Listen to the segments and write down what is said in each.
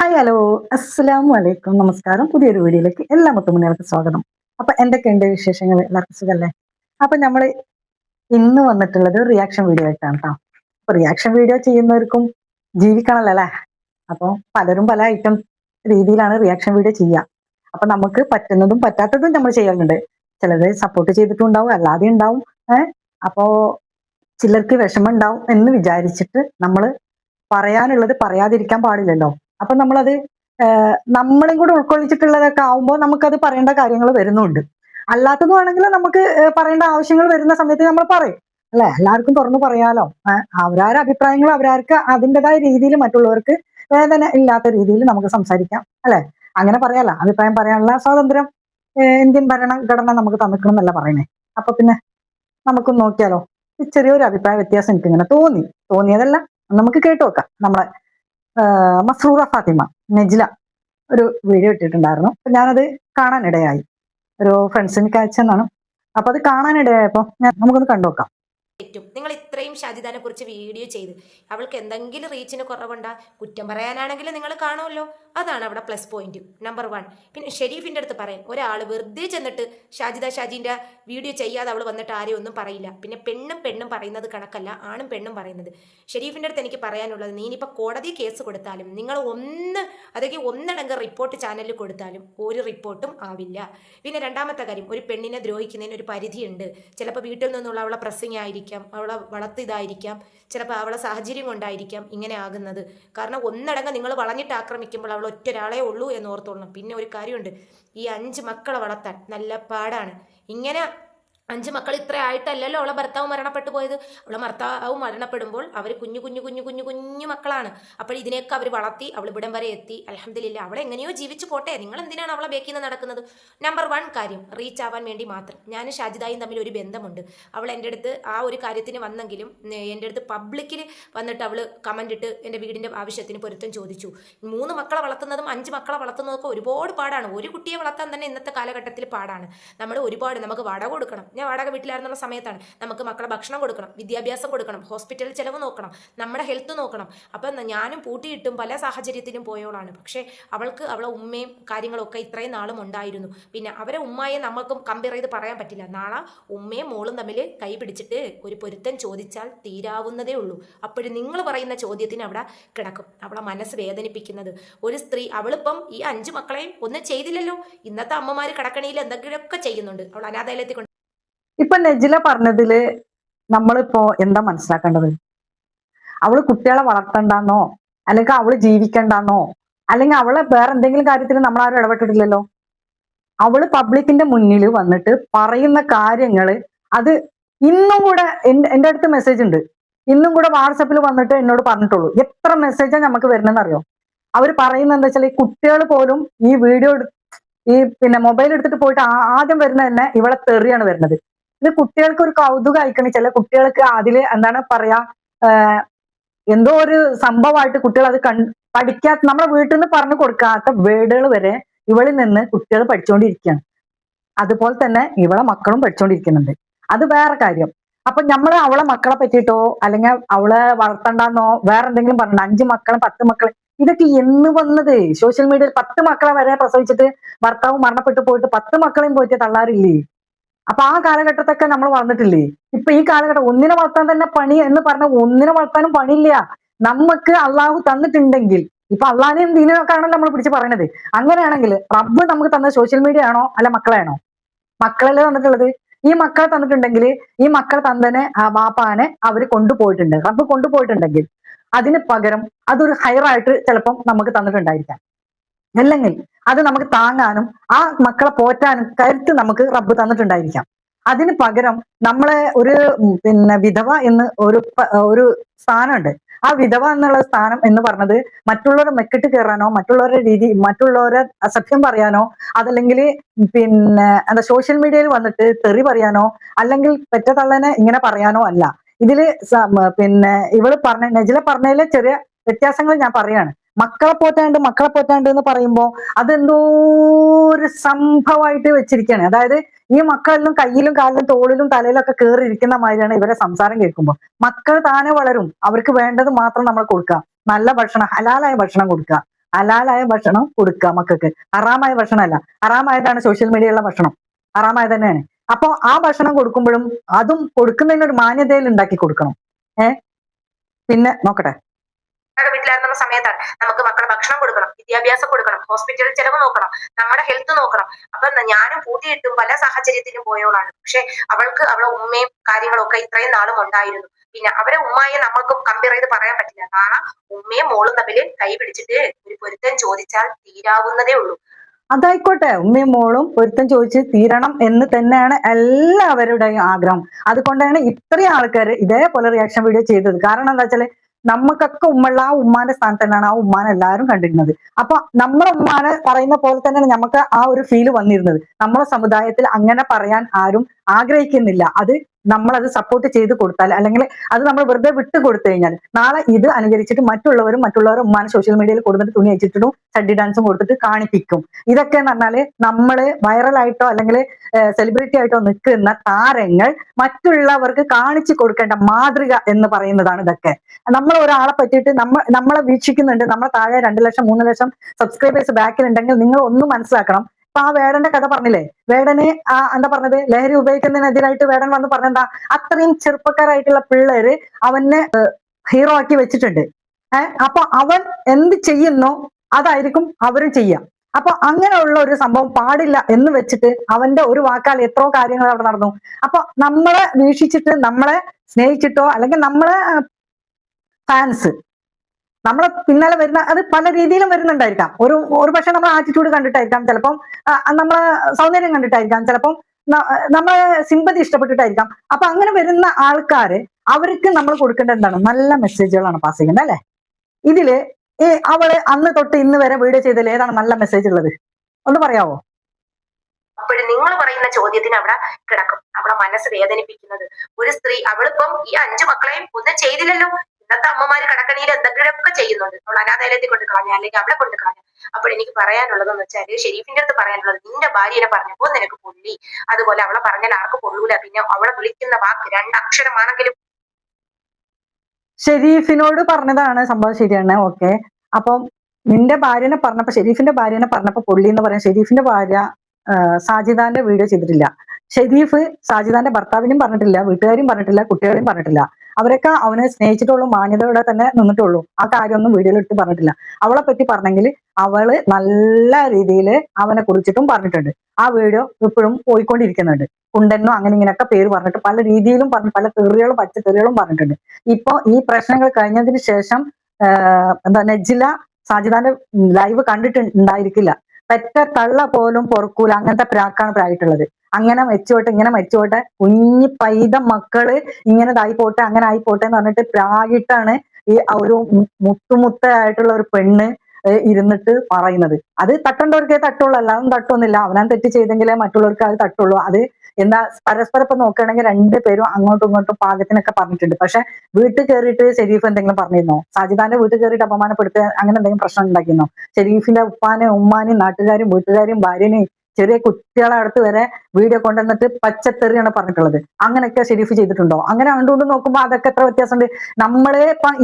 Hi hello അസ്സാം വലൈക്കും നമസ്കാരം പുതിയൊരു വീഡിയോയിലേക്ക് എല്ലാ മുത്തുമണികൾക്കും സ്വാഗതം. അപ്പൊ എന്തൊക്കെയുണ്ട് വിശേഷങ്ങൾ? എല്ലാവർക്കും സുഖല്ലേ? അപ്പൊ നമ്മൾ ഇന്ന് വന്നിട്ടുള്ളത് റിയാക്ഷൻ വീഡിയോ ആയിട്ടാണ് കേട്ടോ അപ്പൊ റിയാക്ഷൻ വീഡിയോ ചെയ്യുന്നവർക്കും ജീവിക്കണമല്ലോ അല്ലേ? അപ്പൊ പലരും പല ഐറ്റം രീതിയിലാണ് റിയാക്ഷൻ വീഡിയോ ചെയ്യുക. അപ്പൊ നമുക്ക് പറ്റുന്നതും പറ്റാത്തതും നമ്മൾ ചെയ്യാറുണ്ട് ചിലത് സപ്പോർട്ട് ചെയ്തിട്ടും ഉണ്ടാവും അല്ലാതെ ഉണ്ടാവും. ഏഹ് അപ്പോ ചിലർക്ക് വിഷമം ഉണ്ടാവും എന്ന് വിചാരിച്ചിട്ട് നമ്മൾ പറയാനുള്ളത് പറയാതിരിക്കാൻ പാടില്ലല്ലോ. അപ്പൊ നമ്മളത് നമ്മളും കൂടെ ഉൾക്കൊള്ളിച്ചിട്ടുള്ളതൊക്കെ ആവുമ്പോൾ നമുക്കത് പറയേണ്ട കാര്യങ്ങൾ വരുന്നുണ്ട്. അല്ലാത്തതും ആണെങ്കിൽ നമുക്ക് പറയേണ്ട ആവശ്യങ്ങൾ വരുന്ന സമയത്ത് നമ്മൾ പറയും. അല്ലെ? എല്ലാവർക്കും തുറന്നു പറയാലോ? അവരാരെ അഭിപ്രായങ്ങൾ അവരാർക്ക് അതിന്റെതായ രീതിയിൽ മറ്റുള്ളവർക്ക് വേദന ഇല്ലാത്ത രീതിയിൽ നമുക്ക് സംസാരിക്കാം. അല്ലെ? അങ്ങനെ പറയാലോ? അഭിപ്രായം പറയാനുള്ള സ്വാതന്ത്ര്യം ഇന്ത്യൻ ഭരണഘടന നമുക്ക് തന്നിക്കണം എന്നല്ല പറയണേ അപ്പൊ പിന്നെ നമുക്ക് നോക്കിയാലോ? ചെറിയൊരു അഭിപ്രായ വ്യത്യാസം എനിക്ക് ഇങ്ങനെ തോന്നി. തോന്നിയതല്ല. നമുക്ക് കേട്ടു നോക്കാം. നമ്മളെ മസ്റൂറ ഫാത്തിമ നെജ്ല ഒരു വീഡിയോ ഇട്ടിട്ടുണ്ടായിരുന്നു. അപ്പൊ ഞാനത് കാണാനിടയായി. ഒരു ഫ്രണ്ട്സിന് കാഴ്ച എന്നാണ് അപ്പൊ അത് കാണാനിടയായപ്പോ നമുക്കൊന്ന് കണ്ടു നോക്കാം പറ്റും നിങ്ങൾ ഇത്രയും ഷാജിദാനെ കുറിച്ച് വീഡിയോ ചെയ്ത്. അവൾക്ക് എന്തെങ്കിലും റീച്ചിന് കുറവുണ്ടാ? കുറ്റം പറയാനാണെങ്കിൽ നിങ്ങൾ കാണുമല്ലോ. അതാണ് അവിടെ പ്ലസ് പോയിന്റ് നമ്പർ വൺ പിന്നെ ഷെരീഫിന്റെ അടുത്ത് പറയാം. ഒരാൾ വെറുതെ ചെന്നിട്ട് ഷാജിദ ഷാജിന്റെ വീഡിയോ ചെയ്യാതെ അവൾ വന്നിട്ട് ആരെയും ഒന്നും പറയില്ല. പിന്നെ പെണ്ണും പെണ്ണും പറയുന്നത് കണക്കല്ല ആണും പെണ്ണും പറയുന്നത്. ഷെരീഫിന്റെ അടുത്ത് എനിക്ക് പറയാനുള്ളത് നീ കോടതി കേസ് കൊടുത്താലും നിങ്ങൾ ഒന്ന് അതൊക്കെ ഒന്നടങ്കം റിപ്പോർട്ട് ചാനലിൽ കൊടുത്താലും ഒരു റിപ്പോർട്ടും ആവില്ല. പിന്നെ രണ്ടാമത്തെ കാര്യം ഒരു പെണ്ണിനെ ദ്രോഹിക്കുന്നതിന് ഒരു പരിധിയുണ്ട്. ചിലപ്പോൾ വീട്ടിൽ നിന്നുള്ള അവളെ പ്രസിംഗ് ആയിരിക്കാം അവളെ വളർത്തിയതായിരിക്കാം. ചിലപ്പോൾ അവളെ സാഹചര്യം കൊണ്ടായിരിക്കാം ഇങ്ങനെ ആകുന്നത്. കാരണം ഒന്നടങ്കം നിങ്ങൾ വളഞ്ഞിട്ട് ആക്രമിക്കുമ്പോൾ അവൾ ഒറ്റ ഒരാളേ ഉള്ളൂ എന്ന് ഓർത്തോളണം. പിന്നെ ഒരു കാര്യമുണ്ട്. ഈ അഞ്ച് മക്കളെ വളർത്താൻ നല്ല പാടാണ്. ഇങ്ങനെ അഞ്ച് മക്കൾ ഇത്ര ആയിട്ടല്ലല്ലോ അവളെ ഭർത്താവ് മരണപ്പെട്ടു പോയത്. അവളെ ഭർത്താവ് മരണപ്പെടുമ്പോൾ അവർ കുഞ്ഞു കുഞ്ഞു കുഞ്ഞു കുഞ്ഞു കുഞ്ഞു മക്കളാണ്. അപ്പോൾ ഇതിനെയൊക്കെ അവർ വളർത്തി അവൾ ഇവിടം വരെ എത്തി. അലഹമില്ല അവളെ എങ്ങനെയോ ജീവിച്ചു പോട്ടെ. നിങ്ങൾ എന്തിനാണ് അവളെ ബേക്കിൽ നിന്ന് നടക്കുന്നത്? നമ്പർ വൺ കാര്യം റീച്ച് ആവാൻ വേണ്ടി മാത്രം. ഞാൻ ഷാജിദായും തമ്മിൽ ഒരു ബന്ധമുണ്ട്. അവൾ എന്റെ അടുത്ത് ആ ഒരു കാര്യത്തിന് വന്നെങ്കിലും എന്റെ അടുത്ത് പബ്ലിക്കിൽ വന്നിട്ട് അവൾ കമന്റ് ഇട്ട് എന്റെ വീടിന്റെ ആവശ്യത്തിന് പൊരുത്തം ചോദിച്ചു. മൂന്ന് മക്കളെ വളർത്തുന്നതും അഞ്ച് മക്കളെ വളർത്തുന്നതൊക്കെ ഒരുപാട് പാടാണ്. ഒരു കുട്ടിയെ വളർത്താൻ തന്നെ ഇന്നത്തെ കാലഘട്ടത്തിൽ പാടാണ്. നമ്മൾ ഒരുപാട് നമുക്ക് വട കൊടുക്കണം. ഞാൻ വാടക വീട്ടിലായിരുന്നുള്ള സമയത്താണ്. നമുക്ക് മക്കളെ ഭക്ഷണം കൊടുക്കണം വിദ്യാഭ്യാസം കൊടുക്കണം ഹോസ്പിറ്റൽ ചിലവ് നോക്കണം നമ്മുടെ ഹെൽത്ത് നോക്കണം. അപ്പം ഞാനും പൂട്ടിയിട്ടും പല സാഹചര്യത്തിലും പോയോളാണ്. പക്ഷേ അവൾക്ക് അവളെ ഉമ്മയും കാര്യങ്ങളൊക്കെ ഇത്രയും നാളും ഉണ്ടായിരുന്നു. പിന്നെ അവരെ ഉമ്മയെ നമ്മൾക്കും കമ്പയർ ചെയ്ത് പറയാൻ പറ്റില്ല. നാളെ ഉമ്മയും മോളും തമ്മിൽ കൈ പിടിച്ചിട്ട് ഒരു പൊരുത്തം ചോദിച്ചാൽ തീരാവുന്നതേ ഉള്ളൂ. അപ്പോഴും നിങ്ങൾ പറയുന്ന ചോദ്യത്തിന് അവിടെ കിടക്കും. അവളെ മനസ്സ് വേദനിപ്പിക്കുന്നത്. ഒരു സ്ത്രീ അവളിപ്പം ഈ അഞ്ച് മക്കളെയും ഒന്നും ചെയ്തില്ലല്ലോ. ഇന്നത്തെ അമ്മമാർ കടക്കണിയിൽ എന്തെങ്കിലുമൊക്കെ ചെയ്യുന്നുണ്ട്. അവൾ അനാഥാലയത്തിൽ ഇപ്പൊ നെജില പറഞ്ഞതിൽ നമ്മളിപ്പോ എന്താ മനസ്സിലാക്കേണ്ടത്? അവൾ കുട്ടികളെ വളർത്തണ്ടെന്നോ? അല്ലെങ്കിൽ അവൾ ജീവിക്കണ്ടെന്നോ? അല്ലെങ്കിൽ അവളെ വേറെ എന്തെങ്കിലും കാര്യത്തിൽ നമ്മൾ ആരും ഇടപെട്ടിട്ടില്ലല്ലോ? അവൾ പബ്ലിക്കിന്റെ മുന്നിൽ വന്നിട്ട് പറയുന്ന കാര്യങ്ങൾ അത് ഇന്നും കൂടെ എന്റെ അടുത്ത് മെസ്സേജ് ഉണ്ട്. ഇന്നും കൂടെ വാട്സപ്പിൽ വന്നിട്ട് എന്നോട് പറഞ്ഞിട്ടുള്ളൂ. എത്ര മെസ്സേജാണ് നമുക്ക് വരുന്നതെന്ന് അറിയോ അവർ പറയുന്നത് എന്താ വെച്ചാൽ ഈ കുട്ടികൾ പോലും ഈ വീഡിയോ ഈ പിന്നെ മൊബൈൽ എടുത്തിട്ട് പോയിട്ട് ആദ്യം വരുന്ന തന്നെ ഇവളെ തെറിയാണ് വരുന്നത്. ഇത് കുട്ടികൾക്ക് ഒരു കൗതുകം അയക്കണ ചില കുട്ടികൾക്ക് അതിൽ എന്താണ് പറയാ എന്തോ ഒരു സംഭവമായിട്ട് കുട്ടികൾ അത് പഠിക്കാത്ത നമ്മളെ വീട്ടിൽ നിന്ന് പറഞ്ഞു കൊടുക്കാത്ത വേർഡുകൾ വരെ ഇവളിൽ നിന്ന് കുട്ടികൾ പഠിച്ചുകൊണ്ടിരിക്കുകയാണ് അതുപോലെ തന്നെ ഇവളെ മക്കളും പഠിച്ചുകൊണ്ടിരിക്കുന്നുണ്ട് അത് വേറെ കാര്യം. അപ്പൊ നമ്മൾ അവളെ മക്കളെ പറ്റിയിട്ടോ അല്ലെങ്കിൽ അവളെ വളർത്തണ്ടെന്നോ വേറെ എന്തെങ്കിലും പറഞ്ഞു അഞ്ച് മക്കളും പത്ത് മക്കളും ഇതൊക്കെ എന്ന് വന്നത്? സോഷ്യൽ മീഡിയയിൽ പത്ത് മക്കളെ വരെ പ്രസവിച്ചിട്ട് ഭർത്താവ് മരണപ്പെട്ടു പോയിട്ട് പത്ത് മക്കളെയും പോയിട്ട് തള്ളാറില്ലേ അപ്പൊ ആ കാലഘട്ടത്തൊക്കെ നമ്മൾ വളർന്നിട്ടില്ലേ? ഇപ്പൊ ഈ കാലഘട്ടം ഒന്നിനെ വളർത്താൻ തന്നെ പണി എന്ന് പറഞ്ഞ ഒന്നിനെ വളർത്താനും പണിയില്ല. നമുക്ക് അള്ളാഹു തന്നിട്ടുണ്ടെങ്കിൽ ഇപ്പൊ അള്ളാഹിനെയും ദീനൊക്കെയാണല്ലോ നമ്മൾ പിടിച്ച് പറയണത്? അങ്ങനെയാണെങ്കിൽ റബ്ബ് നമുക്ക് തന്ന സോഷ്യൽ മീഡിയ ആണോ അല്ല മക്കളെയാണോ? മക്കളല്ലേ തന്നിട്ടുള്ളത്? ഈ മക്കളെ തന്നിട്ടുണ്ടെങ്കിൽ ഈ മക്കളെ തന്നെ ആ ബാപ്പാനെ അവർ കൊണ്ടുപോയിട്ടുണ്ട്. റബ്ബ് കൊണ്ടുപോയിട്ടുണ്ടെങ്കിൽ അതിന് പകരം അതൊരു ഹയറായിട്ട് ചിലപ്പം നമുക്ക് തന്നിട്ടുണ്ടായിരിക്കാം. അല്ലെങ്കിൽ അത് നമുക്ക് താങ്ങാനും ആ മക്കളെ പോറ്റാനും കരുത്ത് നമുക്ക് റബ്ബ് തന്നിട്ടുണ്ടായിരിക്കാം. അതിന് പകരം നമ്മളെ ഒരു പിന്നെ വിധവ എന്ന് ഒരു ഒരു സ്ഥാനമുണ്ട്. ആ വിധവ എന്നുള്ള സ്ഥാനം എന്ന് പറഞ്ഞത് മറ്റുള്ളവരെ മെക്കിട്ട് കയറാനോ മറ്റുള്ളവരുടെ രീതി മറ്റുള്ളവരെ അസഭ്യം പറയാനോ അതല്ലെങ്കിൽ പിന്നെ എന്താ സോഷ്യൽ മീഡിയയിൽ വന്നിട്ട് തെറി പറയാനോ അല്ലെങ്കിൽ പെറ്റത്തള്ളനെ ഇങ്ങനെ പറയാനോ അല്ല. ഇതിൽ പിന്നെ ഇവൾ പറഞ്ഞ നജില പറഞ്ഞതിലെ ചെറിയ വ്യത്യാസങ്ങൾ ഞാൻ പറയാണ്. മക്കളെ പോറ്റാണ്ട് മക്കളെ പോറ്റാണ്ട് എന്ന് പറയുമ്പോ അതെന്തോ ഒരു സംഭവമായിട്ട് വെച്ചിരിക്കുകയാണ് അതായത് ഈ മക്കളെല്ലാം കയ്യിലും കാലിലും തോളിലും തലയിലൊക്കെ ഒക്കെ കയറി ഇരിക്കുന്ന മാതിരിയാണ് ഇവരെ സംസാരം കേൾക്കുമ്പോൾ മക്കൾ താനെ വളരും. അവർക്ക് വേണ്ടത് മാത്രം നമ്മൾ കൊടുക്കുക. നല്ല ഭക്ഷണം ഹലാലായ ഭക്ഷണം കൊടുക്കുക. ഹലാലായ ഭക്ഷണം കൊടുക്കുക മക്കൾക്ക്. ഹറാമായ ഭക്ഷണമല്ല. അറാമായതാണ് സോഷ്യൽ മീഡിയയിലുള്ള ഭക്ഷണം. അറാമായ തന്നെയാണ്. അപ്പൊ ആ ഭക്ഷണം കൊടുക്കുമ്പോഴും അതും കൊടുക്കുന്നതിനൊരു മാന്യതയിൽ ഉണ്ടാക്കി കൊടുക്കണം. ഏ? പിന്നെ നോക്കട്ടെ. നമ്മുടെ വീട്ടിലായിരുന്ന സമയത്താണ്. നമുക്ക് മക്കളെ ഭക്ഷണം കൊടുക്കണം വിദ്യാഭ്യാസം കൊടുക്കണം ഹോസ്പിറ്റലിൽ ചെലവ് നോക്കണം നമ്മുടെ ഹെൽത്ത് നോക്കണം. അപ്പൊ ഞാനും പൂട്ടിയിട്ടും പല സാഹചര്യത്തിലും പോയവളാണ് പക്ഷെ അവൾക്ക് അവളെ ഉമ്മയും കാര്യങ്ങളൊക്കെ ഇത്രയും നാളും ഉണ്ടായിരുന്നു. പിന്നെ അവരെ ഉമ്മയെ നമുക്ക് കമ്പയർ ചെയ്ത് പറയാൻ പറ്റില്ല. കാരണം ഉമ്മയും മോളും തമ്മിൽ കൈ പിടിച്ചിട്ട് ഒരു പൊരുത്തം ചോദിച്ചാൽ തീരാവുന്നതേ ഉള്ളൂ. അതായിക്കോട്ടെ. ഉമ്മയും മോളും പൊരുത്തം ചോദിച്ച് തീരണം എന്ന് തന്നെയാണ് എല്ലാവരുടെയും ആഗ്രഹം. അതുകൊണ്ടാണ് ഇത്രയും ആൾക്കാർ ഇതേപോലെ റിയാക്ഷൻ വീഡിയോ ചെയ്തത്. കാരണം എന്താ വെച്ചാൽ നമുക്കൊക്കെ ഉമ്മള്ള ആ ഉമ്മാന്റെ സ്ഥാനത്ത് തന്നെയാണ് ആ ഉമ്മാനെ എല്ലാവരും കണ്ടിരുന്നത്. അപ്പൊ നമ്മുടെ ഉമ്മാനെ പറയുന്ന പോലെ തന്നെ നമുക്ക് ആ ഒരു ഫീൽ വന്നിരുന്നത്. നമ്മുടെ സമുദായത്തിൽ അങ്ങനെ പറയാൻ ആരും ആഗ്രഹിക്കുന്നില്ല. അത് നമ്മളത് സപ്പോർട്ട് ചെയ്ത് കൊടുത്താൽ അല്ലെങ്കിൽ അത് നമ്മൾ വെറുതെ വിട്ട് കൊടുത്തു കഴിഞ്ഞാൽ നാളെ ഇത് അനുകരിച്ചിട്ട് മറ്റുള്ളവരും മറ്റുള്ളവരും ഉമ്മാനെ സോഷ്യൽ മീഡിയയിൽ കൊടുത്തിട്ട് തുണി അയച്ചിട്ടും സഡി ഡാൻസും കൊടുത്തിട്ട് കാണിപ്പിക്കും. ഇതൊക്കെ എന്ന് പറഞ്ഞാൽ നമ്മൾ വൈറലായിട്ടോ അല്ലെങ്കിൽ സെലിബ്രിറ്റി ആയിട്ടോ നിൽക്കുന്ന താരങ്ങൾ മറ്റുള്ളവർക്ക് കാണിച്ചു കൊടുക്കേണ്ട മാതൃക എന്ന് പറയുന്നതാണ് ഇതൊക്കെ. നമ്മൾ ഒരാളെ പറ്റിയിട്ട് നമ്മൾ നമ്മളെ വീക്ഷിക്കുന്നുണ്ട്. നമ്മളെ താഴെ രണ്ട് ലക്ഷം മൂന്ന് ലക്ഷം സബ്സ്ക്രൈബേഴ്സ് ബാക്കിലുണ്ടെങ്കിൽ നിങ്ങൾ ഒന്ന് മനസ്സിലാക്കണം. ഇപ്പൊ ആ വേടന്റെ കഥ പറഞ്ഞില്ലേ? വേടനെ ആ എന്താ പറഞ്ഞത്? ലഹരി ഉപയോഗിക്കുന്നതിനെതിരായിട്ട് വേടൻ വന്ന് പറഞ്ഞെന്താ? അത്രയും ചെറുപ്പക്കാരായിട്ടുള്ള പിള്ളേര് അവനെ ഹീറോ ആക്കി വെച്ചിട്ടുണ്ട്. ഏഹ് അപ്പൊ അവൻ എന്ത് ചെയ്യുന്നോ അതായിരിക്കും അവരും ചെയ്യാം. അപ്പൊ അങ്ങനെയുള്ള ഒരു സംഭവം പാടില്ല എന്ന് വെച്ചിട്ട് അവന്റെ ഒരു വാക്കാൽ എത്രയോ കാര്യങ്ങൾ അവിടെ നടന്നു. അപ്പൊ നമ്മളെ വീക്ഷിച്ചിട്ട് നമ്മളെ സ്നേഹിച്ചിട്ടോ അല്ലെങ്കിൽ നമ്മളെ ഫാൻസ് നമ്മളെ പിന്നാലെ വരുന്ന അത് പല രീതിയിലും വരുന്നുണ്ടായിരിക്കാം. ഒരു ഒരു പക്ഷെ ആറ്റിറ്റ്യൂഡ് കണ്ടിട്ടായിരിക്കാം ചിലപ്പം നമ്മളെ സൗന്ദര്യം കണ്ടിട്ടായിരിക്കാം ചിലപ്പം നമ്മളെ സിമ്പതി ഇഷ്ടപ്പെട്ടിട്ടായിരിക്കാം. അപ്പൊ അങ്ങനെ വരുന്ന ആൾക്കാര് അവർക്ക് നമ്മൾ കൊടുക്കേണ്ട എന്താണ്? നല്ല മെസ്സേജുകളാണ് പാസ് ചെയ്യേണ്ടത് അല്ലെ? ഇതിൽ ഈ അവൾ അന്ന് തൊട്ട് ഇന്ന് വരെ വീഡിയോ ചെയ്തതിൽ ഏതാണ് നല്ല മെസ്സേജ് ഉള്ളത്? ഒന്ന് പറയാവോ? അപ്പോഴും നിങ്ങൾ പറയുന്ന ചോദ്യത്തിന് അവിടെ കിടക്കും. അവളെ മനസ്സ് വേദനിപ്പിക്കുന്നത്. ഒരു സ്ത്രീ അവളിപ്പം ഈ അഞ്ചു മക്കളെയും ഒന്നും ചെയ്തില്ലല്ലോ. ഇന്നത്തെ അമ്മമാര് കടക്കണിയിൽ എന്തെങ്കിലുമൊക്കെ ചെയ്യുന്നുണ്ട്. അവൾ അനാഥാലയത്തിൽ കൊണ്ട് കളഞ്ഞ അല്ലെങ്കിൽ അവിടെ കൊണ്ട് കളഞ്ഞ. അപ്പോൾ എനിക്ക് പറയാനുള്ളതെന്ന് വെച്ചാൽ ഷെരീഫിന്റെ അടുത്ത് പറയാനുള്ളത് നിന്റെ ഭാര്യനെ പറഞ്ഞപ്പോ നിനക്ക് പൊള്ളി. അതുപോലെ അവളെ പറഞ്ഞാൽ ആർക്ക് പൊള്ളൂല. പിന്നെ അവളെ വിളിക്കുന്ന വാക്ക് രണ്ടക്ഷരമാണെങ്കിലും ഷെരീഫിനോട് പറഞ്ഞതാണ് സംഭവം ശരിയാണ്. ഓക്കെ. അപ്പം നിന്റെ ഭാര്യനെ പറഞ്ഞപ്പോ ഷെരീഫിന്റെ ഭാര്യനെ പറഞ്ഞപ്പോ പൊള്ളി എന്ന് പറയാൻ ഷെരീഫിന്റെ ഭാര്യ സാജിദാന്റെ വീഡിയോ ചെയ്തിട്ടില്ല. ഷെരീഫ് സാജിദാന്റെ ഭർത്താവിനും പറഞ്ഞിട്ടില്ല വീട്ടുകാരും പറഞ്ഞിട്ടില്ല കുട്ടികളെയും പറഞ്ഞിട്ടില്ല. അവരൊക്കെ അവനെ സ്നേഹിച്ചിട്ടുള്ളൂ മാന്യതയോടെ തന്നെ നിന്നിട്ടുള്ളൂ. ആ കാര്യമൊന്നും ഇട്ട് പറഞ്ഞിട്ടില്ല. അവളെ പറ്റി പറഞ്ഞെങ്കിൽ അവൾ നല്ല രീതിയിൽ അവനെ കുറിച്ചിട്ടും പറഞ്ഞിട്ടുണ്ട്. ആ വീഡിയോ ഇപ്പോഴും പോയിക്കൊണ്ടിരിക്കുന്നുണ്ട്. കുണ്ടെന്നോ അങ്ങനെ ഇങ്ങനെയൊക്കെ പേര് പറഞ്ഞിട്ട് പല രീതിയിലും പറഞ്ഞു പല തെറികളും പച്ചത്തെറികളും പറഞ്ഞിട്ടുണ്ട്. ഇപ്പൊ ഈ പ്രശ്നങ്ങൾ കഴിഞ്ഞതിന് ശേഷം എന്താ നെജില സാജിദാന്റെ ലൈവ് കണ്ടിട്ട് ഉണ്ടായിരിക്കില്ല. പെറ്റ തള്ള പോലും പൊറക്കൂല. അങ്ങനത്തെ പ്രാക്കാണ് പ്രായിട്ടുള്ളത് അങ്ങനെ മെച്ചോട്ടെ ഇങ്ങനെ മെച്ചോട്ടെ കുഞ്ഞി പൈത മക്കൾ ഇങ്ങനെ ഇതായി പോട്ടെ അങ്ങനെ ആയി പോട്ടെ എന്ന് പറഞ്ഞിട്ട് പ്രായിട്ടാണ് ഈ ഒരു മുത്തുമുത്തായിട്ടുള്ള ഒരു പെണ്ണ് ഇരുന്നിട്ട് പറയുന്നത്. അത് തട്ടേണ്ടവർക്കേ തട്ടുള്ളൂ അല്ലാതെ തട്ടൊന്നുമില്ല. അവനാൻ തെറ്റ് ചെയ്തെങ്കിലേ മറ്റുള്ളവർക്ക് അത് തട്ടുള്ളൂ. അത് എന്താ പരസ്പരം ഇപ്പൊ നോക്കുകയാണെങ്കിൽ രണ്ടുപേരും അങ്ങോട്ടും ഇങ്ങോട്ടും പാകത്തിനൊക്കെ പറഞ്ഞിട്ടുണ്ട്. പക്ഷെ വീട്ടിൽ കയറിയിട്ട് ഷെരീഫ് എന്തെങ്കിലും പറഞ്ഞിരുന്നോ? സാജിദാന്റെ വീട്ടിൽ കയറിയിട്ട് അപമാനപ്പെടുത്തുക അങ്ങനെ എന്തെങ്കിലും പ്രശ്നം ഉണ്ടാക്കിയിരുന്നോ? ഷെരീഫിന്റെ ഉപ്പാനെ ഉമ്മാനെയും നാട്ടുകാരും വീട്ടുകാരും ഭാര്യനെയും ചെറിയ കുട്ടികളെ അടുത്ത് വരെ വീഡിയോ കൊണ്ടുവന്നിട്ട് പച്ചത്തെറിയാണ് പറഞ്ഞിട്ടുള്ളത്. അങ്ങനെയൊക്കെ ഷെരീഫ് ചെയ്തിട്ടുണ്ടോ? അങ്ങനെ കണ്ടുകൊണ്ട് നോക്കുമ്പോൾ അതൊക്കെ എത്ര വ്യത്യാസമുണ്ട്? നമ്മൾ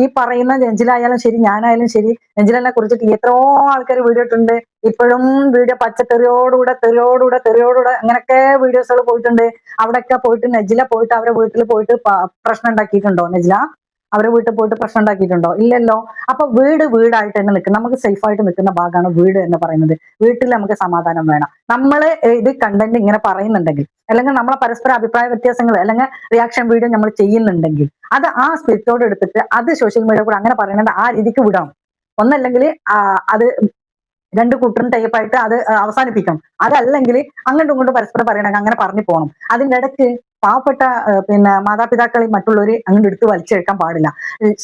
ഈ പറയുന്ന ജഞ്ചിലായാലും ശരി ഞാനായാലും ശരി രഞ്ജിലിനെ കുറിച്ചിട്ട് എത്രയോ ആൾക്കാർ വീഡിയോ ഇട്ടുണ്ട് ഇപ്പോഴും വീഡിയോ പച്ചത്തെറിയോടുകൂടെ തെറിയോടുകൂടെ തെറിയോടുകൂടെ അങ്ങനെയൊക്കെ വീഡിയോസുകൾ പോയിട്ടുണ്ട്. അവിടെയൊക്കെ പോയിട്ട് നജില പോയിട്ട് അവരെ വീട്ടിൽ പോയിട്ട് പ്രശ്നം ഉണ്ടാക്കിയിട്ടുണ്ടോ നജില അവരെ വീട്ടിൽ പോയിട്ട് പ്രശ്നം ഉണ്ടാക്കിയിട്ടുണ്ടോ? ഇല്ലല്ലോ. അപ്പൊ വീട് വീടായിട്ട് തന്നെ നിൽക്കും. നമുക്ക് സേഫ് ആയിട്ട് നിൽക്കുന്ന ഭാഗമാണ് വീട് എന്ന് പറയുന്നത്. വീട്ടിൽ നമുക്ക് സമാധാനം വേണം. നമ്മൾ ഇത് കണ്ടന്റ് ഇങ്ങനെ പറയുന്നുണ്ടെങ്കിൽ അല്ലെങ്കിൽ നമ്മളെ പരസ്പര അഭിപ്രായ വ്യത്യാസങ്ങൾ അല്ലെങ്കിൽ റിയാക്ഷൻ വീഡിയോ നമ്മൾ ചെയ്യുന്നുണ്ടെങ്കിൽ അത് ആ സ്പിരിറ്റോട് എടുത്തിട്ട് അത് സോഷ്യൽ മീഡിയ കൂടെ അങ്ങനെ പറയുന്നത് ആ രീതിക്ക് വിടണം. ഒന്നല്ലെങ്കിൽ അത് രണ്ട് കൂട്ടരും ടൈപ്പായിട്ട് അത് അവസാനിപ്പിക്കണം. അതല്ലെങ്കിൽ അങ്ങോട്ടും ഇങ്ങോട്ടും പരസ്പരം പറയണമെങ്കിൽ അങ്ങനെ പറഞ്ഞു പോകണം അതിന്റെ ഇടയ്ക്ക് പാവപ്പെട്ട പിന്നെ മാതാപിതാക്കളെ മറ്റുള്ളവരെ അങ്ങോട്ട് എടുത്ത് വലിച്ചെടുക്കാൻ പാടില്ല.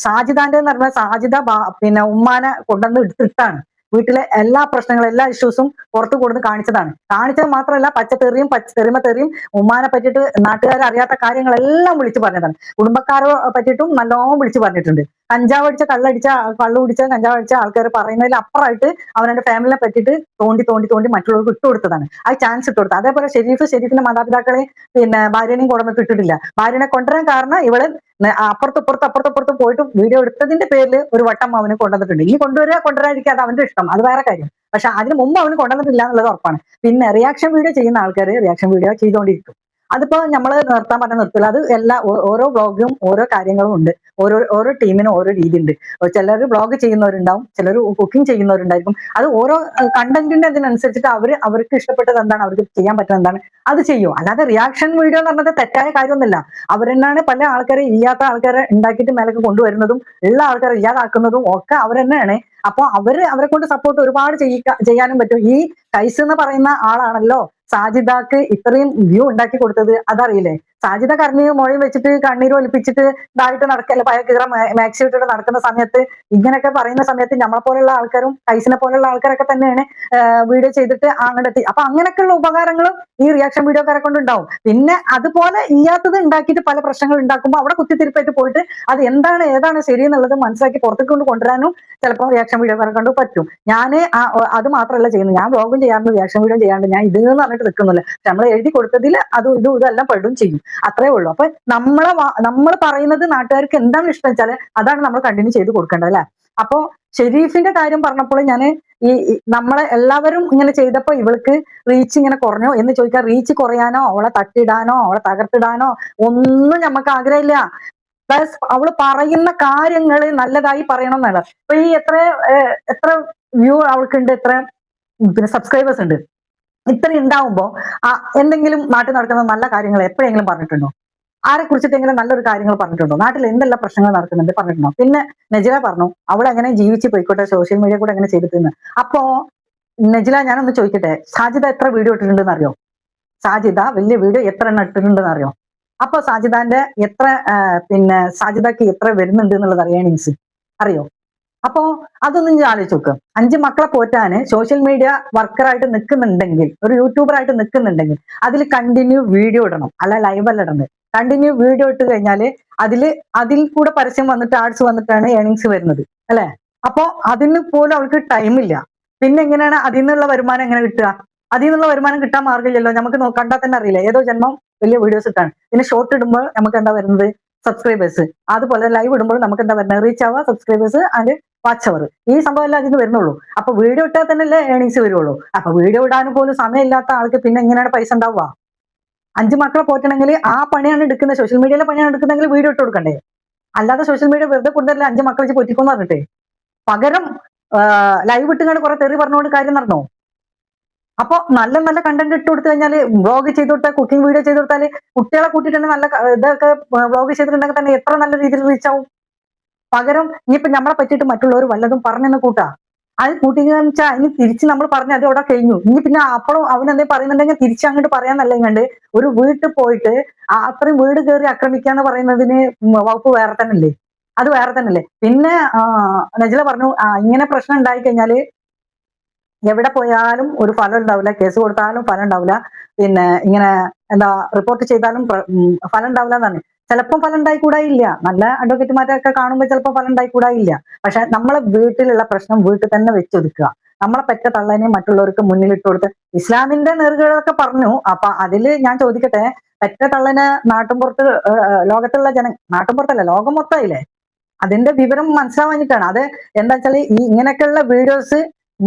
സാജിതാന്റെ എന്ന് പറഞ്ഞാൽ സാജിദ പിന്നെ ഉമ്മാനെ കൊണ്ടുവന്ന് എടുത്തിട്ടാണ്. വീട്ടിലെ എല്ലാ പ്രശ്നങ്ങളും എല്ലാ ഇഷ്യൂസും പുറത്തു കൊടുത്ത് കാണിച്ചതാണ്. കാണിച്ചത് മാത്രമല്ല പച്ചത്തെറിയും പച്ചത്തെറിമ തെറിയും ഉമ്മാനെ പറ്റിയിട്ട് നാട്ടുകാരെ അറിയാത്ത കാര്യങ്ങളെല്ലാം വിളിച്ചു പറഞ്ഞതാണ്. കുടുംബക്കാരെ പറ്റിയിട്ടും നല്ലോണം വിളിച്ചു പറഞ്ഞിട്ടുണ്ട്. കഞ്ചാവ് അടിച്ച കള്ളടിച്ച കള്ളു കുടിച്ച കഞ്ചാവ് അടിച്ച ആൾക്കാർ പറയുന്നതിൽ അപ്പുറമായിട്ട് അവനെ ഫാമിലിനെ പറ്റിയിട്ട് തോണ്ടി തോണ്ടി തോണ്ടി മറ്റുള്ളവർക്ക് ഇട്ടുകൊടുത്തതാണ് ആ ചാൻസ് ഇട്ടുകൊടുത്തത് അതേപോലെ ഷെരീഫ് ഷെരീഫിന്റെ മാതാപിതാക്കളെ പിന്നെ ഭാര്യനെയും കൊണ്ടുവന്നിട്ട് ഇട്ടിട്ടില്ല. ഭാര്യനെ കൊണ്ടുവരാൻ കാരണം ഇവൾ അപ്പുറത്ത് ഇപ്പുറത്ത് അപ്പുറത്ത് പോയിട്ട് വീഡിയോ എടുത്തതിന്റെ പേരിൽ ഒരു വട്ടം അവന് കൊണ്ടുവന്നിട്ടുണ്ട്. ഇനി കൊണ്ടുവരിക കൊണ്ടുവരാതിരിക്കുക അത് അവന്റെ ഇഷ്ടം. അത് വേറെ കാര്യം. പക്ഷെ അതിന് മുമ്പ് അവന് കൊണ്ടുവന്നിട്ടില്ല എന്നുള്ളത് ഉറപ്പാണ്. പിന്നെ റിയാക്ഷൻ വീഡിയോ ചെയ്യുന്ന ആൾക്കാർ റിയാക്ഷൻ വീഡിയോ ചെയ്തുകൊണ്ടിരിക്കും അതിപ്പോ നമ്മൾ നിർത്താൻ പറഞ്ഞ നിർത്തില്ല. അത് എല്ലാ ഓരോ ബ്ലോഗും ഓരോ കാര്യങ്ങളും ഉണ്ട്. ഓരോ ഓരോ ടീമിനും ഓരോ രീതി ഉണ്ട് ചിലർ ബ്ലോഗ് ചെയ്യുന്നവരുണ്ടാവും ചിലർ കുക്കിംഗ് ചെയ്യുന്നവരുണ്ടായിരിക്കും. അത് ഓരോ കണ്ടന്റിന്റെ അതിനനുസരിച്ചിട്ട് അവർ അവർക്ക് ഇഷ്ടപ്പെട്ടത് എന്താണ് അവർക്ക് ചെയ്യാൻ പറ്റുന്നത് എന്താണ് അത് ചെയ്യും. അല്ലാതെ റിയാക്ഷൻ വീഡിയോ എന്ന് പറഞ്ഞത് തെറ്റായ കാര്യമൊന്നുമില്ല. അവരെന്നാണ് പല ആൾക്കാരെ ഇല്ലാത്ത ആൾക്കാരെ ഉണ്ടാക്കിയിട്ട് മേലൊക്കെ കൊണ്ടുവരുന്നതും ഉള്ള ആൾക്കാരെ ഇല്ലാതാക്കുന്നതും ഒക്കെ അവരെന്നെയാണ് അപ്പൊ അവർ അവരെ കൊണ്ട് സപ്പോർട്ട് ഒരുപാട് ചെയ്യിക്ക ചെയ്യാനും പറ്റും. ഈ കൈസ് എന്ന് പറയുന്ന ആളാണല്ലോ സാജിദാക്ക് ഇത്രയും വ്യൂ ഉണ്ടാക്കി കൊടുത്തത് അതറിയില്ലേ? സാജിദ കരണിയും മൊഴിയും വെച്ചിട്ട് കണ്ണീര് ഒലിപ്പിച്ചിട്ട് ഇതായിട്ട് നടക്കല്ല? പയക്കീറ മാക്സി ഇട്ടിട്ട് നടക്കുന്ന സമയത്ത് ഇങ്ങനെയൊക്കെ പറയുന്ന സമയത്ത് നമ്മളെ പോലുള്ള ആൾക്കാരും കൈസിനെ പോലുള്ള ആൾക്കാരൊക്കെ തന്നെയാണ് വീഡിയോ ചെയ്തിട്ട് അങ്ങോട്ട് എത്തി അപ്പൊ അങ്ങനെയൊക്കെയുള്ള ഉപകാരങ്ങളും ഈ റിയാക്ഷൻ വീഡിയോക്കാരെ കൊണ്ട് ഉണ്ടാവും പിന്നെ അതുപോലെ ഇല്ലാത്തത് ഉണ്ടാക്കിയിട്ട് പല പ്രശ്നങ്ങൾ ഉണ്ടാക്കുമ്പോൾ അവിടെ കുത്തിത്തിരിപ്പായിട്ട് പോയിട്ട് അത് എന്താണ് ഏതാണ് ശരി എന്നുള്ളത് മനസ്സിലാക്കി പുറത്തേക്ക് കൊണ്ട് കൊണ്ടുവരാനും ചിലപ്പോൾ റിയാക്ഷൻ വീഡിയോക്കാരെ കൊണ്ട് പറ്റും. ഞാൻ അത് മാത്രമല്ല ചെയ്യുന്നത്. ഞാൻ ബ്ലോഗും ചെയ്യാറുണ്ട് റിയാക്ഷൻ വീഡിയോ ചെയ്യാറുണ്ട്. ഞാൻ ഇത് എന്ന് പറഞ്ഞിട്ട് നിൽക്കുന്നില്ല നമ്മൾ എഴുതി കൊടുത്തതിൽ അതും ഇതും ഇതെല്ലാം പെടും ചെയ്യും. അത്രേ ഉള്ളൂ. അപ്പൊ നമ്മളെ നമ്മൾ പറയുന്നത് നാട്ടുകാർക്ക് എന്താണ് ഇഷ്ടം വെച്ചാൽ അതാണ് നമ്മൾ കണ്ടിന്യൂ ചെയ്ത് കൊടുക്കേണ്ടത് അല്ലെ? അപ്പോ ഷെരീഫിന്റെ കാര്യം പറഞ്ഞപ്പോൾ ഞാൻ ഈ നമ്മളെ എല്ലാവരും ഇങ്ങനെ ചെയ്തപ്പോ ഇവൾക്ക് റീച്ച് ഇങ്ങനെ കുറഞ്ഞോ. എന്ന് ചോദിക്കാൻ റീച്ച് കുറയാനോ അവളെ തട്ടിടാനോ അവളെ തകർത്തിടാനോ ഒന്നും നമുക്ക് ആഗ്രഹമില്ല. പ്ലസ് അവൾ പറയുന്ന കാര്യങ്ങൾ നല്ലതായി പറയണം എന്നല്ല ഇപ്പൊ ഈ എത്ര എത്ര വ്യൂ അവൾക്കുണ്ട് എത്ര പിന്നെ സബ്സ്ക്രൈബേഴ്സ് ഉണ്ട്. ഇത്ര ഉണ്ടാവുമ്പോ ആ എന്തെങ്കിലും നാട്ടിൽ നടക്കുന്ന നല്ല കാര്യങ്ങൾ എപ്പോഴെങ്കിലും പറഞ്ഞിട്ടുണ്ടോ? ആരെ കുറിച്ചിട്ടെങ്കിലും നല്ലൊരു കാര്യങ്ങൾ പറഞ്ഞിട്ടുണ്ടോ? നാട്ടിൽ എന്തെല്ലാം പ്രശ്നങ്ങൾ നടക്കുന്നുണ്ട് പറഞ്ഞിട്ടുണ്ടോ? പിന്നെ നജില പറഞ്ഞു അവൾ അങ്ങനെ ജീവിച്ച് പോയിക്കോട്ടെ? സോഷ്യൽ മീഡിയ കൂടെ എങ്ങനെ ചെയ്തിട്ടുണ്ട് അപ്പോ നജില ഞാനൊന്ന് ചോദിക്കട്ടെ? സാജിദ എത്ര വീഡിയോ ഇട്ടിട്ടുണ്ടെന്ന് അറിയോ സാജിദ വലിയ വീഡിയോ എത്ര എണ്ണം ഇട്ടിട്ടുണ്ടെന്ന് അറിയോ അപ്പൊ സാജിദാന്റെ എത്ര പിന്നെ സാജിദക്ക് എത്ര വരുന്നുണ്ട് എന്നുള്ളത് എനിക്ക് അറിയോ? അപ്പോ അതൊന്നും ഞാൻ ആലോചിച്ച് നോക്ക്. അഞ്ച് മക്കളെ പോറ്റാന് സോഷ്യൽ മീഡിയ വർക്കറായിട്ട് നിൽക്കുന്നുണ്ടെങ്കിൽ ഒരു യൂട്യൂബർ ആയിട്ട് നിൽക്കുന്നുണ്ടെങ്കിൽ അതിൽ കണ്ടിന്യൂ വീഡിയോ ഇടണം. അല്ല ലൈവ് അല്ല ഇടണം കണ്ടിന്യൂ വീഡിയോ ഇട്ട് കഴിഞ്ഞാൽ അതിൽ അതിൽ കൂടെ പരസ്യം വന്നിട്ട് ആഡ്സ് വന്നിട്ടാണ് ഏണിങ്സ് വരുന്നത്. അല്ലെ? അപ്പോ അതിന് പോലും അവൾക്ക് ടൈമില്ല പിന്നെ എങ്ങനെയാണ് അതിൽ നിന്നുള്ള വരുമാനം എങ്ങനെ കിട്ടുക? അതിൽ നിന്നുള്ള വരുമാനം കിട്ടാൻ മാർഗമില്ലല്ലോ. നമുക്ക് കണ്ടാൽ തന്നെ അറിയില്ല? ഏതോ ജന്മം വലിയ വീഡിയോസ് ഇട്ടാണ്. പിന്നെ ഷോർട്ട് ഇടുമ്പോൾ നമുക്ക് എന്താ വരുന്നത്? സബ്സ്ക്രൈബേഴ്സ് അതുപോലെ ലൈവ് ഇടുമ്പോൾ നമുക്ക് എന്താ വരുന്നത്? റീച്ച് ആവുക സബ്സ്ക്രൈബേഴ്സ് ആൻഡ് വാച്ച് അവർ ഈ സംഭവം എല്ലാം അതിന് വരുന്നുള്ളൂ. അപ്പൊ വീഡിയോ ഇട്ടാൽ തന്നെയല്ലേ ഏണിങ്സ് വരുള്ളൂ. അപ്പൊ വീഡിയോ ഇടാനും പോലും സമയമില്ലാത്ത ആൾക്ക് പിന്നെ എങ്ങനെയാണ് പൈസ ഉണ്ടാവുക? അഞ്ച് മക്കളെ പോറ്റണമെങ്കിൽ ആ പണിയാണ് എടുക്കുന്നത്. സോഷ്യൽ മീഡിയയിലെ പണിയാണ് എടുക്കുന്നെങ്കിൽ വീഡിയോ ഇട്ട് കൊടുക്കണ്ടേ? അല്ലാതെ സോഷ്യൽ മീഡിയ വെറുതെ കൊണ്ടുവരില്ല അഞ്ച് മക്കളെ വെച്ച് പൊറ്റിക്കും പറഞ്ഞിട്ടേ? പകരം ലൈവ് ഇട്ടുകൊണ്ട് കുറെ തെറി പറഞ്ഞുകൊണ്ട് കാര്യം നടന്നോ? അപ്പൊ നല്ല നല്ല കണ്ടന്റ് ഇട്ട് കൊടുത്തു കഴിഞ്ഞാൽ വ്ളോഗ് ചെയ്ത് കൊടുത്താൽ കുക്കിംഗ് വീഡിയോ ചെയ്ത് കൊടുത്താൽ കുട്ടികളെ കൂട്ടിയിട്ട് നല്ല ഇതൊക്കെ വ്ളോഗ് ചെയ്തിട്ടുണ്ടെങ്കിൽ തന്നെ എത്ര നല്ല രീതിയിൽ റീച്ച് ആവും? പകരം ഇനിയിപ്പോ നമ്മളെ പറ്റിയിട്ട് മറ്റുള്ളവർ വല്ലതും പറഞ്ഞെന്ന് കൂട്ടാ. അത് കൂട്ടിന്ന് വെച്ചാൽ അതിന് തിരിച്ച് നമ്മൾ പറഞ്ഞ അത് അവിടെ കഴിഞ്ഞു. ഇനി പിന്നെ അപ്പോഴും അവൻ എന്തേ പറയുന്നുണ്ടെങ്കിൽ തിരിച്ച് അങ്ങോട്ട് പറയാന്നല്ലേ കണ്ട് ഒരു വീട്ടിൽ പോയിട്ട് അത്രയും വീട് കയറി ആക്രമിക്കാന്ന് പറയുന്നതിന് വകുപ്പ് വേറെ തന്നെ അല്ലേ അത് വേറെ തന്നെ അല്ലേ പിന്നെ നജല പറഞ്ഞു ഇങ്ങനെ പ്രശ്നം ഉണ്ടായി കഴിഞ്ഞാൽ എവിടെ പോയാലും ഒരു ഫലം ഉണ്ടാവില്ല. കേസ് കൊടുത്താലും ഫലം ഉണ്ടാവില്ല. പിന്നെ ഇങ്ങനെ എന്താ റിപ്പോർട്ട് ചെയ്താലും ഫലം ഉണ്ടാവില്ല എന്നാണ്. ചിലപ്പോൾ ഫലം ഉണ്ടായിക്കൂടായില്ല നല്ല അഡ്വക്കേറ്റുമാരൊക്കെ കാണുമ്പോൾ ചിലപ്പോൾ ഫലം ഉണ്ടായിക്കൂടായില്ല പക്ഷെ നമ്മളെ വീട്ടിലുള്ള പ്രശ്നം വീട്ടിൽ തന്നെ വെച്ചൊതുക്കുക. നമ്മളെ പെറ്റ തള്ളനെ മറ്റുള്ളവർക്ക് മുന്നിലിട്ട് കൊടുത്ത് ഇസ്ലാമിന്റെ നെറുകളൊക്കെ പറഞ്ഞു. അപ്പൊ അതിൽ ഞാൻ ചോദിക്കട്ടെ പെറ്റ തള്ളന് നാട്ടുംപുറത്ത് ലോകത്തുള്ള ജന നാട്ടുംപുറത്തല്ല ലോകം മൊത്തമായില്ലേ അതിന്റെ വിവരം മനസ്സിലാവാഞ്ഞിട്ടാണ്. അത് എന്താ വെച്ചാൽ ഈ ഇങ്ങനെയൊക്കെയുള്ള വീഡിയോസ്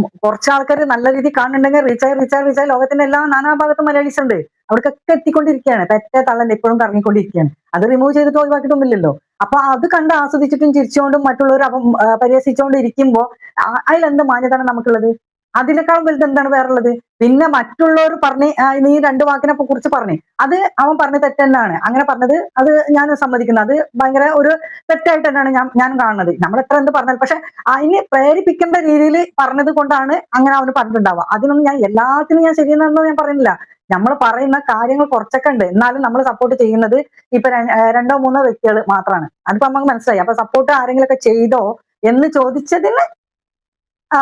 കുറച്ച് ആൾക്കാർ നല്ല രീതിയിൽ കാണുന്നുണ്ടെങ്കിൽ റീച്ചായി റീച്ചായി റീച്ചായി ലോകത്തിന്റെ എല്ലാ നാനാഭാഗത്തും മലയാളീസ് ഉണ്ട്. അവർക്കൊക്കെ എത്തിക്കൊണ്ടിരിക്കുകയാണ്. പെറ്റ തള്ളൻ എപ്പോഴും കറങ്ങിക്കൊണ്ടിരിക്കുകയാണ്. അത് റിമൂവ് ചെയ്തിട്ട് ഒഴിവാക്കിയിട്ടൊന്നുമില്ലല്ലോ. അപ്പൊ അത് കണ്ട് ആസ്വദിച്ചിട്ടും ചിരിച്ചുകൊണ്ടും മറ്റുള്ളവർ അപ്പം ആ, പരിഹസിച്ചുകൊണ്ട് ഇരിക്കുമ്പോ ആ- അതിലെന്ത് മാന്യതാണ് നമുക്കുള്ളത്? അതിനേക്കാൾ വലുത് എന്താണ് വേറുള്ളത്? പിന്നെ മറ്റുള്ളവർ പറഞ്ഞ് നീ രണ്ട് വാക്കിനെ കുറിച്ച് പറഞ്ഞു. അത് അവൻ പറഞ്ഞ തെറ്റ് തന്നെയാണ്. അങ്ങനെ പറഞ്ഞത് അത് ഞാൻ സമ്മതിക്കുന്നു. അത് ഭയങ്കര ഒരു തെറ്റായിട്ട് തന്നെയാണ് ഞാൻ ഞാൻ കാണുന്നത്. നമ്മൾ എത്ര എന്ത് പറഞ്ഞാൽ പക്ഷെ അതിനെ പ്രേരിപ്പിക്കേണ്ട രീതിയിൽ പറഞ്ഞത് കൊണ്ടാണ് അങ്ങനെ അവന് പറഞ്ഞിട്ടുണ്ടാവുക. അതിനൊന്നും ഞാൻ എല്ലാത്തിനും ഞാൻ ശരിയെന്നാണെന്ന് ഞാൻ പറയുന്നില്ല നമ്മൾ പറയുന്ന കാര്യങ്ങൾ കുറച്ചൊക്കെ ഉണ്ട്. എന്നാലും നമ്മൾ സപ്പോർട്ട് ചെയ്യുന്നത് ഇപ്പൊ രണ്ടോ മൂന്നോ വ്യക്തികൾ മാത്രമാണ്. അതിപ്പോ നമുക്ക് മനസ്സിലായി. അപ്പൊ സപ്പോർട്ട് ആരെങ്കിലും ഒക്കെ ചെയ്തോ എന്ന് ചോദിച്ചതിന് ആ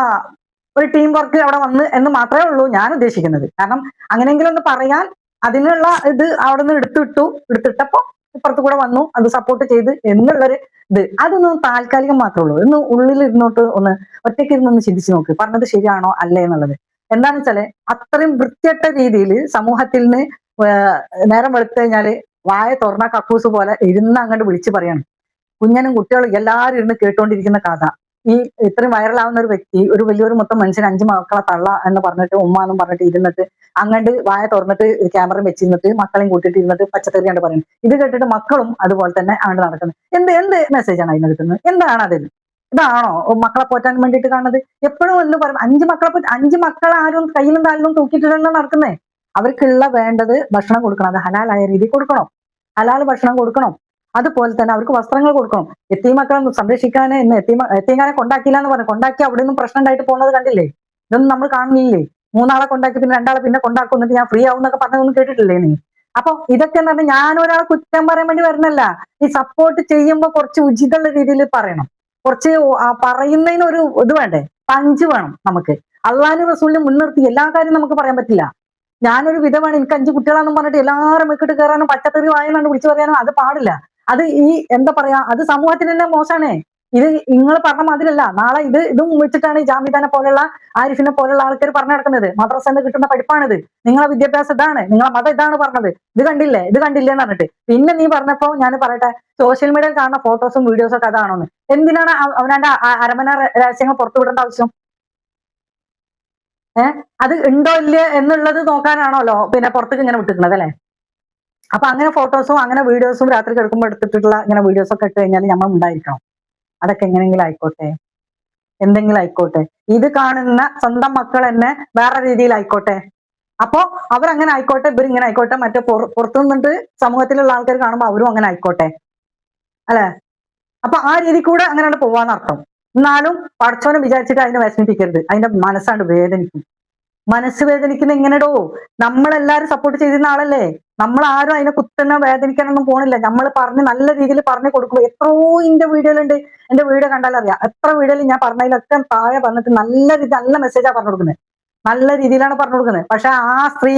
ഒരു ടീം വർക്ക് അവിടെ വന്ന് എന്ന് മാത്രമേ ഉള്ളൂ ഞാൻ ഉദ്ദേശിക്കുന്നത്. കാരണം അങ്ങനെയെങ്കിലും ഒന്ന് പറയാൻ അതിനുള്ള ഇത് അവിടെ നിന്ന് എടുത്തിട്ടു എടുത്തിട്ടപ്പോ ഇപ്പുറത്ത് കൂടെ വന്നു അത് സപ്പോർട്ട് ചെയ്ത് എന്നുള്ളൊരു ഇത്. അതൊന്നും താൽക്കാലികം മാത്രമേ ഉള്ളൂ. ഒന്ന് ഉള്ളിൽ ഇരുന്നോട്ട് ഒന്ന് ഒറ്റയ്ക്ക് ഇരുന്നൊന്ന് ചിന്തിച്ചു നോക്ക്. പറഞ്ഞത് ശരിയാണോ അല്ലേ എന്നുള്ളത്. എന്താണെന്ന് വെച്ചാൽ അത്രയും വൃത്തിയട്ട രീതിയിൽ സമൂഹത്തിൽ നിന്ന് നേരം വെളുത്തു കഴിഞ്ഞാൽ വായ തുറന്ന കക്കൂസ് പോലെ ഇരുന്ന് അങ്ങോട്ട് വിളിച്ചു പറയണം. കുഞ്ഞനും കുട്ടികളും എല്ലാവരും ഇരുന്ന് കേട്ടോണ്ടിരിക്കുന്ന കഥ. ഈ ഇത്രയും വൈറലാവുന്ന ഒരു വ്യക്തി ഒരു വലിയൊരു മൊത്തം മനുഷ്യൻ അഞ്ചു മക്കളെ തള്ള എന്ന് പറഞ്ഞിട്ട് ഉമ്മ എന്നും പറഞ്ഞിട്ട് ഇരുന്നിട്ട് അങ്ങണ്ട് വായ തുറന്നിട്ട് ക്യാമറ വെച്ചിരുന്നിട്ട് മക്കളെയും കൂട്ടിയിട്ട് ഇരുന്നിട്ട് പച്ചക്കറി കണ്ട് പറയുന്നത്. ഇത് കേട്ടിട്ട് മക്കളും അതുപോലെ തന്നെ അങ്ങോട്ട് നടക്കുന്നത്. എന്ത് എന്ത് മെസ്സേജാണ് അതിന് കിട്ടുന്നത്? എന്താണ് അതിൽ ഇതാണോ മക്കളെ പോറ്റാൻ വേണ്ടിയിട്ട് കാണുന്നത്? എപ്പോഴും എന്ന് പറയും? അഞ്ച് മക്കളെ അഞ്ച് മക്കളെ ആരും കയ്യിലും കാലിലും തൂക്കിയിട്ടില്ല നടക്കുന്നേ? അവർക്കുള്ള വേണ്ടത് ഭക്ഷണം കൊടുക്കണം. അത് ഹലാലായ രീതിയിൽ കൊടുക്കണം. ഹലാൽ ഭക്ഷണം കൊടുക്കണം. അതുപോലെ തന്നെ അവർക്ക് വസ്ത്രങ്ങൾ കൊടുക്കണം. എത്തീ മക്കളെ സംരക്ഷിക്കാൻ ഇന്ന് എത്തീ എത്തീങ്ങാനെ കൊണ്ടാക്കിയില്ല എന്ന് പറഞ്ഞു. കൊണ്ടാക്കി അവിടെ നിന്നും പ്രശ്നം ഉണ്ടായിട്ട് പോകുന്നത് കണ്ടില്ലേ? ഇതൊന്നും നമ്മൾ കാണുന്നില്ലേ? മൂന്നാളെ കൊണ്ടാക്കി പിന്നെ രണ്ടാളെ പിന്നെ കൊണ്ടാക്കും എന്നിട്ട് ഞാൻ ഫ്രീ ആവും എന്നൊക്കെ പറഞ്ഞതൊന്നും കേട്ടിട്ടില്ലേ നീ? അപ്പൊ ഇതൊക്കെ എന്ന് പറഞ്ഞാൽ ഞാൻ ഒരാളെ കുറ്റം പറയാൻ വേണ്ടി വരുന്നല്ല ഈ സപ്പോർട്ട് ചെയ്യുമ്പോൾ കുറച്ച് ഉചിതമുള്ള രീതിയിൽ പറയണം. കുറച്ച് പറയുന്നതിന് ഒരു ഇത് വേണ്ടേ? പഞ്ച് വേണം നമുക്ക്. അള്ളാഹു റസൂലിനെ മുൻനിർത്തി എല്ലാ കാര്യവും നമുക്ക് പറയാൻ പറ്റില്ല. ഞാനൊരു വിധമാണ് എനിക്ക് അഞ്ച് കുട്ടികളാണെന്ന് പറഞ്ഞിട്ട് എല്ലാവരും മെക്കിട്ട് കയറാനും പച്ചത്തെറി വായനാണ് വിളിച്ചു പറയാനും അത് പാടില്ല. അത് ഈ എന്താ പറയാ അത് സമൂഹത്തിന് തന്നെ മോശമാണ് ഇത് നിങ്ങൾ പറഞ്ഞ മാതിരല്ല നാളെ ഇത് ഇതും വെച്ചിട്ടാണ് ജാമിദാനെ പോലുള്ള ആരിഫിനെ പോലുള്ള ആൾക്കാർ പറഞ്ഞു നടക്കുന്നത്. മദ്രസ കിട്ടുന്ന പഠിപ്പാണിത്. നിങ്ങളെ വിദ്യാഭ്യാസം ഇതാണ്. നിങ്ങളെ മതം ഇതാണ് പറഞ്ഞത്. ഇത് കണ്ടില്ലേ? ഇത് കണ്ടില്ലേ എന്ന് പറഞ്ഞിട്ട്. പിന്നെ നീ പറഞ്ഞപ്പോ ഞാൻ പറയട്ടെ സോഷ്യൽ മീഡിയയിൽ കാണുന്ന ഫോട്ടോസും വീഡിയോസും ഒക്കെ അതാണോന്ന്. എന്തിനാണ് അവ- അവനാന്റെ അരമന രഹസ്യങ്ങൾ പുറത്തു വിടേണ്ട ആവശ്യം? ഏഹ് അത് ഉണ്ടോ ഇല്ലേ എന്നുള്ളത് നോക്കാനാണല്ലോ പിന്നെ പുറത്തേക്ക് ഇങ്ങനെ വിട്ടിരിക്കുന്നത് അല്ലെ? അപ്പൊ അങ്ങനെ ഫോട്ടോസും അങ്ങനെ വീഡിയോസും രാത്രി കിടക്കുമ്പോൾ എടുത്തിട്ടുള്ള ഇങ്ങനെ വീഡിയോസ് ഒക്കെ ഇട്ട് കഴിഞ്ഞാൽ നമ്മൾ ഉണ്ടായിരിക്കണം. അതൊക്കെ എങ്ങനെയെങ്കിലും ആയിക്കോട്ടെ. എന്തെങ്കിലും ആയിക്കോട്ടെ. ഇത് കാണുന്ന സ്വന്തം മക്കൾ തന്നെ വേറെ രീതിയിൽ ആയിക്കോട്ടെ അപ്പോ അവരങ്ങനെ ആയിക്കോട്ടെ ഇവരിങ്ങനെ ആയിക്കോട്ടെ മറ്റേ പുറ- പുറത്തു നിന്നിട്ട് സമൂഹത്തിലുള്ള ആൾക്കാർ കാണുമ്പോൾ അവരും അങ്ങനെ ആയിക്കോട്ടെ. അല്ലെ? അപ്പൊ ആ രീതി കൂടെ അങ്ങനെയാണ് പോവാന്ന് അർത്ഥം. എന്നാലും പഠിച്ചോനെ വിചാരിച്ചിട്ട് അതിനെ വിഷമിപ്പിക്കരുത്. അതിന്റെ മനസ്സാണ് വേദനിക്കും. മനസ്സ് വേദനിക്കുന്ന എങ്ങനെടോ? നമ്മളെല്ലാരും സപ്പോർട്ട് ചെയ്തിരുന്ന ആളല്ലേ? നമ്മൾ ആരും അതിനെ കുത്തണ വേദനിക്കാനൊന്നും പോണില്ല. നമ്മൾ പറഞ്ഞ് നല്ല രീതിയിൽ പറഞ്ഞു കൊടുക്കും എത്രയോ ഇന്റെ വീഡിയോയിലുണ്ട്. എന്റെ വീഡിയോ കണ്ടാൽ അറിയാം. എത്ര വീഡിയോയിൽ ഞാൻ പറഞ്ഞതിലൊക്കെ താഴെ പറഞ്ഞിട്ട് നല്ല രീതി നല്ല മെസ്സേജാ പറഞ്ഞു കൊടുക്കുന്നത് നല്ല രീതിയിലാണ് പറഞ്ഞു കൊടുക്കുന്നത് പക്ഷെ ആ സ്ത്രീ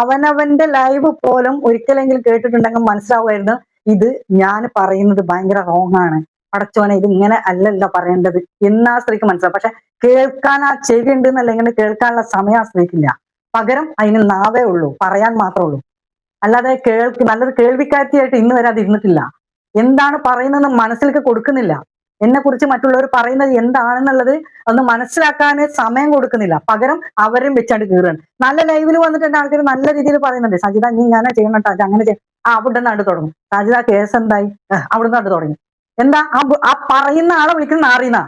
അവനവന്റെ ലൈവ് പോലും ഒരിക്കലെങ്കിലും കേട്ടിട്ടുണ്ടെങ്കിൽ മനസ്സിലാവുമായിരുന്നു ഇത് ഞാൻ പറയുന്നത് ഭയങ്കര റോങ് ആണ്. പടച്ചോനെ ഇത് ഇങ്ങനെ അല്ലല്ല പറയേണ്ടത് എന്ന് ആ സ്ത്രീക്ക് മനസ്സിലാവും. പക്ഷെ കേൾക്കാൻ ആ ചെവി ഉണ്ട് എന്നല്ല ഇങ്ങനെ കേൾക്കാനുള്ള സമയം ആ സ്ത്രീക്കില്ല. പകരം അതിന് നാവേ ഉള്ളൂ. പറയാൻ മാത്രമേ ഉള്ളൂ. അല്ലാതെ കേൾക്ക് നല്ലൊരു കേൾവിക്കാരത്തിയായിട്ട് ഇന്ന് വരെ അത് ഇരുന്നിട്ടില്ല. എന്താണ് പറയുന്നതെന്ന് മനസ്സിലേക്ക് കൊടുക്കുന്നില്ല. എന്നെ കുറിച്ച് മറ്റുള്ളവർ പറയുന്നത് എന്താണെന്നുള്ളത് ഒന്ന് മനസ്സിലാക്കാൻ സമയം കൊടുക്കുന്നില്ല. പകരം അവരും വെച്ചാണ്ട് കീറുകയാണ്. നല്ല ലൈവിൽ വന്നിട്ട് ആൾക്കാർ നല്ല രീതിയിൽ പറയുന്നുണ്ട്. സജിത നീ ഇങ്ങനെ ചെയ്യണം കേട്ടോ അങ്ങനെ ചെയ്യണം ആ അവിടെ നിന്നാണ്ട് തുടങ്ങും. സജിത കേസ് എന്തായി? അവിടെ നിന്നാണ്ട് തുടങ്ങി. എന്താ? ആ പറയുന്ന ആളെ വിളിക്കുന്ന നാറിന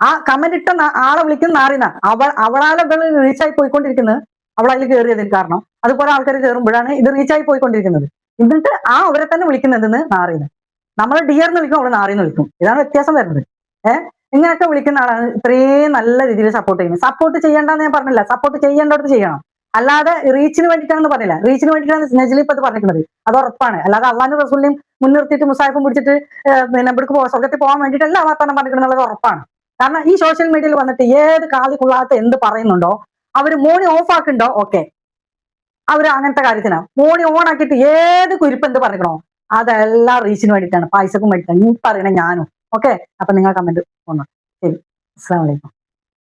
ആ കമന്റ് ഇട്ട ആളെ വിളിക്കുന്ന നാറിന അവൾ അവളാലെ റീച്ചായി പോയിക്കൊണ്ടിരിക്കുന്നത്. അവൾ അതിൽ കയറിയതിൽ കാരണം. അതുപോലെ ആൾക്കാർ കയറുമ്പോഴാണ് ഇത് റീച്ചായി പോയിക്കൊണ്ടിരിക്കുന്നത്. എന്നിട്ട് ആ അവരെ തന്നെ വിളിക്കുന്നതെന്ന് നാറിന നമ്മൾ ഡിയർ എന്ന് വിളിക്കും അവൾ നാറിന്ന് വിളിക്കും. ഇതാണ് വ്യത്യാസം വരുന്നത്. ഏഹ് ഇങ്ങനെയൊക്കെ വിളിക്കുന്ന ആളാണ് ഇത്രയും നല്ല രീതിയിൽ സപ്പോർട്ട് ചെയ്യുന്നത്. സപ്പോർട്ട് ചെയ്യേണ്ടെന്ന് ഞാൻ പറഞ്ഞില്ല. സപ്പോർട്ട് ചെയ്യേണ്ടടുത്ത് ചെയ്യണം. അല്ലാതെ റീച്ചിന് വേണ്ടിയിട്ടാണെന്ന് പറഞ്ഞില്ല. റീച്ചിന് വേണ്ടിയിട്ടാണ് നജലി ഇപ്പൊ പറഞ്ഞിരിക്കുന്നത്. അത് ഉറപ്പാണ്. അല്ലാതെ അള്ളാഹു റസൂലിനെയും മുൻനിർത്തിയിട്ട് മുസാഫും പിടിച്ചിട്ട് നമ്പർക്ക് പോകാൻ സ്വർഗത്തിൽ പോകാൻ വേണ്ടിയിട്ടല്ല തന്നെ പറഞ്ഞിരിക്കുന്നത് ഉറപ്പാണ്. കാരണം ഈ സോഷ്യൽ മീഡിയയിൽ വന്നിട്ട് ഏത് കാലി കൊള്ളാത്ത എന്ത് പറയുന്നുണ്ടോ അവർ മോണി ഓഫ് ആക്കുന്നുണ്ടോ ഓക്കെ അവർ അങ്ങനത്തെ കാര്യത്തിനാ. മോണി ഓൺ ആക്കിയിട്ട് ഏത് കുരിപ്പ് എന്ത് പറയണോ അതെല്ലാം റീച്ചിന് വേണ്ടിയിട്ടാണ്. പൈസക്കും വേണ്ടിയിട്ടാണ്. ഈ പറയണ ഞാനും. ഓക്കെ അപ്പൊ നിങ്ങൾ കമന്റ് പോന്നു ശരി. അസ്സാം വലൈക്കും